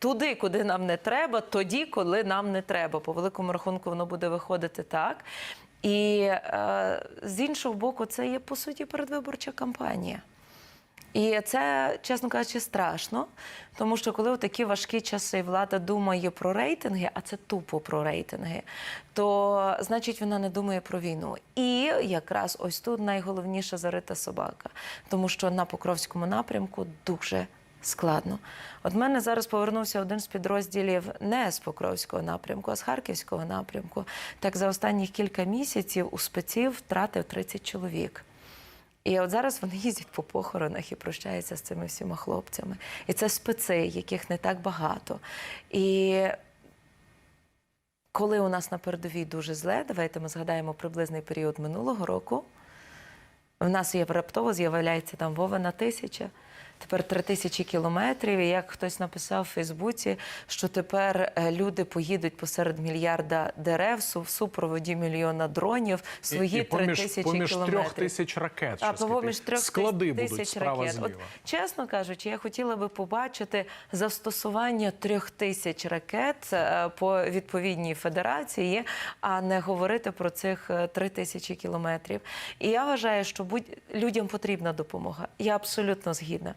туди, куди нам не треба, тоді, коли нам не треба. По великому рахунку воно буде виходити так. І е, з іншого боку, це є по суті передвиборча кампанія. І це, чесно кажучи, страшно, тому що коли у такі важкі часи влада думає про рейтинги, а це тупо про рейтинги, то значить вона не думає про війну. І якраз ось тут найголовніше зарита собака, тому що на Покровському напрямку дуже складно. От мене зараз повернувся один з підрозділів не з Покровського напрямку, а з Харківського напрямку. Так за останні кілька місяців у спеців втратив 30 чоловік. І от зараз вони їздять по похоронах і прощаються з цими всіма хлопцями. І це специ, яких не так багато. І коли у нас на передовій дуже зле, давайте ми згадаємо приблизний період минулого року. В нас є раптово з'являється там Вовина тисяча. Тепер три тисячі кілометрів. І як хтось написав в Фейсбуці, що тепер е, люди поїдуть посеред мільярда дерев в супроводі мільйона дронів свої три тисячі поміж кілометрів. трьох тисяч ракет. А поміж трьох склади тисяч будуть справа ракет. От, чесно кажучи, я хотіла би побачити застосування трьох тисяч ракет е, по відповідній федерації, а не говорити про цих е, три тисячі кілометрів. І я вважаю, що будь людям потрібна допомога. Я абсолютно згідна.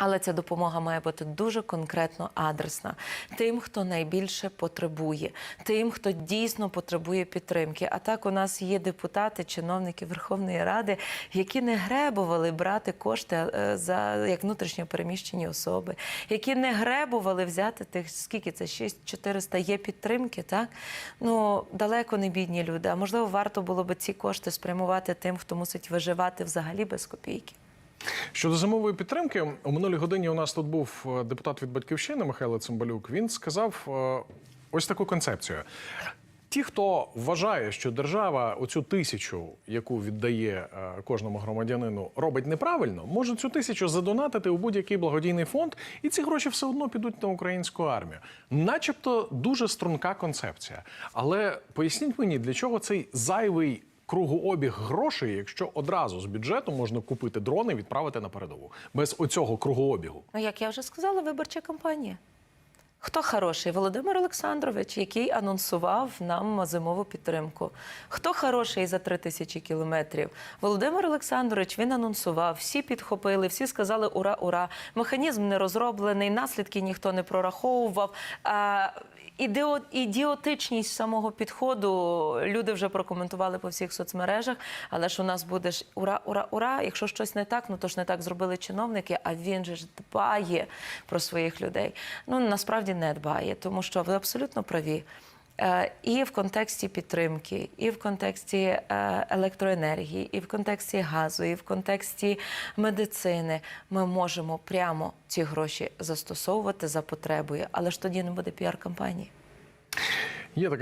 Але ця допомога має бути дуже конкретно адресна тим, хто найбільше потребує, тим, хто дійсно потребує підтримки. А так у нас є депутати, чиновники Верховної Ради, які не гребували брати кошти е, за як внутрішньо переміщені особи, які не гребували взяти тих, скільки це 6400 є підтримки. Так ну далеко не бідні люди. А можливо, варто було би ці кошти спрямувати тим, хто мусить виживати взагалі без копійки. Щодо зимової підтримки, у минулій годині у нас тут був е, депутат від батьківщини Михайло Цимбалюк. Він сказав е, ось таку концепцію. Ті, хто вважає, що держава оцю тисячу, яку віддає е, кожному громадянину, робить неправильно, може цю тисячу задонатити у будь-який благодійний фонд, і ці гроші все одно підуть на українську армію. Начебто дуже струнка концепція. Але поясніть мені, для чого цей зайвий кругообіг грошей, якщо одразу з бюджету можна купити дрони і відправити на передову без оцього кругообігу. Ну, як я вже сказала, виборча кампанія. Хто хороший? Володимир Олександрович, який анонсував нам зимову підтримку. Хто хороший за три тисячі кілометрів? Володимир Олександрович він анонсував, всі підхопили, всі сказали ура, ура. Механізм не розроблений, наслідки ніхто не прораховував. А, ідіотичність самого підходу люди вже прокоментували по всіх соцмережах. Але ж у нас буде ж ура, ура, ура. Якщо щось не так, ну то ж не так зробили чиновники, а він же ж дбає про своїх людей. Ну насправді не дбає, тому що ви абсолютно праві. Е, І в контексті підтримки, і в контексті е, електроенергії, і в контексті газу, і в контексті медицини ми можемо прямо ці гроші застосовувати за потребою, але ж тоді не буде піар-кампанії. Є така